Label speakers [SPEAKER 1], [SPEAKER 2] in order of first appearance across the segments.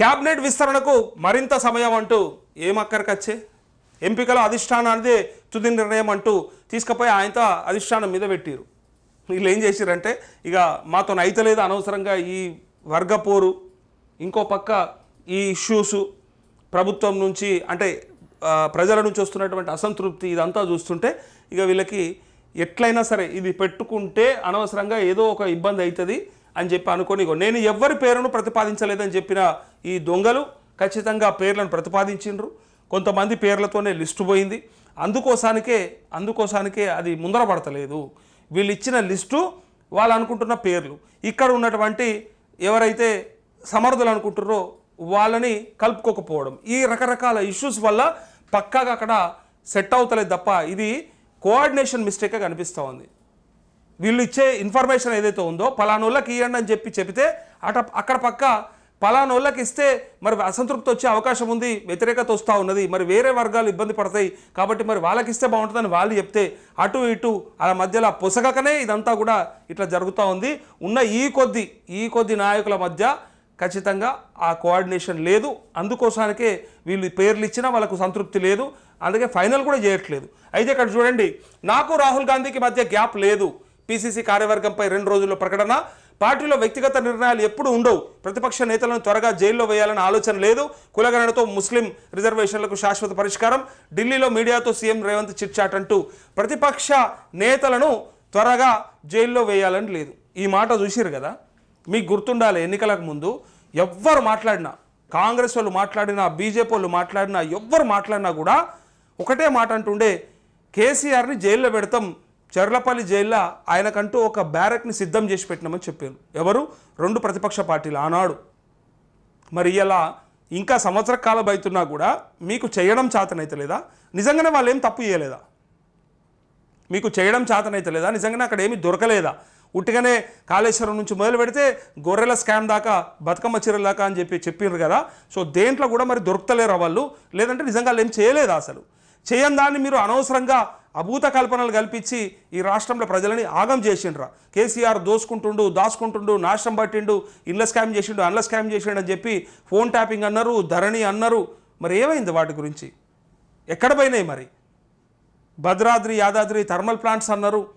[SPEAKER 1] Cabinet విస్తరణకు మరింత సమయం అంటూ ఏం ఎంపికల అధిష్టానానిదే తుది నిర్ణయం అంటూ తీసుకుపోయి ఆయనతో అధిష్టానం మీద పెట్టిరు. వీళ్ళు ఏం చేసిరంటే ఇక మాతో అయితలేదు అనవసరంగా ఈ వర్గపోరు ఇంకో పక్క ఈ ఇష్యూస్ ప్రభుత్వం నుంచి అంటే ప్రజల నుంచి వస్తున్నటువంటి అసంతృప్తి ఇదంతా చూస్తుంటే ఇక వీళ్ళకి ఎట్లయినా సరే ఇది పెట్టుకుంటే అనవసరంగా ఏదో ఒక ఇబ్బంది అవుతుంది అని చెప్పి అనుకొని నేను ఎవ్వరి పేరును ప్రతిపాదించలేదని చెప్పిన ఈ దొంగలు ఖచ్చితంగా పేర్లను ప్రతిపాదించిండ్రు. కొంతమంది పేర్లతోనే లిస్టు పోయింది. అందుకోసానికే అందుకోసానికే అది ముందర పడతలేదు. వీళ్ళు ఇచ్చిన లిస్టు వాళ్ళు అనుకుంటున్న పేర్లు. ఇక్కడ ఉన్నటువంటి ఎవరైతే సమర్థులు అనుకుంటారో వాళ్ళని కలుపుకోకపోవడం. ఈ రకరకాల ఇష్యూస్ వల్ల పక్కాగా అక్కడ సెట్ అవుతలేదు తప్ప ఇది కోఆర్డినేషన్ మిస్టేక్గా కనిపిస్తూ ఉంది. వీళ్ళు ఇచ్చే ఇన్ఫర్మేషన్ ఏదైతే ఉందో పలానోళ్ళకి ఇవ్వండి అని చెప్పి చెబితే అట అక్కడ పక్క పలానోళ్ళకి ఇస్తే మరి అసంతృప్తి వచ్చే అవకాశం ఉంది వ్యతిరేకత వస్తూ ఉన్నది మరి వేరే వర్గాలు ఇబ్బంది పడతాయి కాబట్టి మరి వాళ్ళకి ఇస్తే బాగుంటుందని వాళ్ళు చెప్తే అటు ఇటు ఆ మధ్యలో పొసగకనే ఇదంతా కూడా ఇట్లా జరుగుతూ ఉంది. ఉన్న ఈ కొద్ది ఈ కొద్ది నాయకుల మధ్య ఖచ్చితంగా ఆ కోఆర్డినేషన్ లేదు. అందుకోసానికే వీళ్ళు పేర్లు ఇచ్చినా వాళ్ళకు సంతృప్తి లేదు. అందుకే ఫైనల్ కూడా చేయట్లేదు. అయితే ఇక్కడ చూడండి నాకు రాహుల్ గాంధీకి మధ్య గ్యాప్ లేదు. పిసిసి కార్యవర్గంపై రెండు రోజుల్లో ప్రకటన. పార్టీలో వ్యక్తిగత నిర్ణయాలు ఎప్పుడు ఉండవు. ప్రతిపక్ష నేతలను త్వరగా జైల్లో వేయాలన్న ఆలోచన లేదు. కులగణనతో ముస్లిం రిజర్వేషన్లకు శాశ్వత పరిష్కారం. ఢిల్లీలో మీడియాతో సీఎం రేవంత్ చిట్చాట్ అంటూ ప్రతిపక్ష నేతలను త్వరగా జైల్లో వేయాలని లేదు. ఈ మాట చూసిరు కదా? మీకు గుర్తుండాలి ఎన్నికలకు ముందు ఎవ్వరు మాట్లాడినా కాంగ్రెస్ వాళ్ళు మాట్లాడినా బీజేపీ వాళ్ళు మాట్లాడినా ఎవ్వరు మాట్లాడినా కూడా ఒకటే మాట అంటుండే కేసీఆర్ని జైల్లో పెడతాం చర్లపల్లి జైల్లో ఆయనకంటూ ఒక బ్యారెక్ని సిద్ధం చేసి పెట్టినామని చెప్పారు. ఎవరు? రెండు ప్రతిపక్ష పార్టీలు ఆనాడు. మరి ఇలా ఇంకా సంవత్సర కాలం అవుతున్నా కూడా మీకు చేయడం చేతనైతలేదా నిజంగానే వాళ్ళు ఏం తప్పు చేయలేదా? మీకు చేయడం చేతనైతలేదా నిజంగానే అక్కడ ఏమీ దొరకలేదా? ఉట్టిగానే కాళేశ్వరం నుంచి మొదలు పెడితే గొర్రెల స్కామ్ దాకా బతుకమ్మ చీరల దాకా అని చెప్పి చెప్పిండ్రు కదా. సో దేంట్లో కూడా మరి దొరుకుతలేరు వాళ్ళు? లేదంటే నిజంగా వాళ్ళు ఏం చేయలేదా అసలు? చేయని దాన్ని మీరు అనవసరంగా అభూత కల్పనలు కల్పించి ఈ రాష్ట్రంలో ప్రజలని ఆగం చేసిండ్రా. కేసీఆర్ దోసుకుంటుండు దాచుకుంటుండు నాశనం పట్టిండు ఇళ్ళ స్కామ్ చేసిండు అండ్ల స్కామ్ చేసిండు అని చెప్పి ఫోన్ ట్యాపింగ్ అన్నారు ధరణి అన్నారు. మరి ఏమైంది వాటి గురించి? ఎక్కడ పోయినాయి మరి? భద్రాద్రి యాదాద్రి థర్మల్ ప్లాంట్స్ అన్నారు.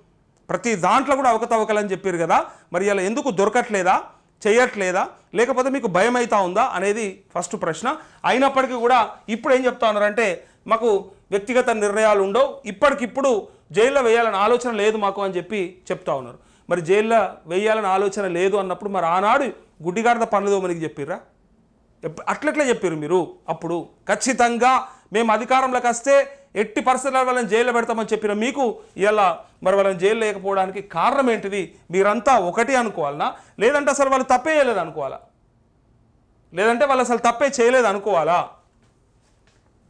[SPEAKER 1] ప్రతి దాంట్లో కూడా అవకతవకలని చెప్పారు కదా. మరి ఇలా ఎందుకు దొరకట్లేదా? చేయట్లేదా? లేకపోతే మీకు భయం అవుతా ఉందా? అనేది ఫస్ట్ ప్రశ్న. అయినప్పటికీ కూడా ఇప్పుడు ఏం చెప్తా ఉన్నారంటే మాకు వ్యక్తిగత నిర్ణయాలు ఉండవు. ఇప్పటికిప్పుడు జైల్లో వేయాలని ఆలోచన లేదు మాకు అని చెప్పి చెప్తా ఉన్నారు. మరి జైల్లో వేయాలని ఆలోచన లేదు అన్నప్పుడు మరి ఆనాడు గుడ్డిగాడిద పనులు మనకి చెప్పిర్రా? అట్లట్లే చెప్పారు మీరు? అప్పుడు ఖచ్చితంగా మేము అధికారంలోకి వస్తే ఎట్టి పరిస్థితుల్లో వాళ్ళని జైల్లో పెడతామని చెప్పిన మీకు ఇలా మరి వాళ్ళని జైలు లేకపోవడానికి కారణం ఏంటిది? మీరంతా ఒకటి అనుకోవాలనా? లేదంటే అసలు వాళ్ళు తప్పే చేయలేదు అనుకోవాలా లేదంటే వాళ్ళు అసలు తప్పే చేయలేదు అనుకోవాలా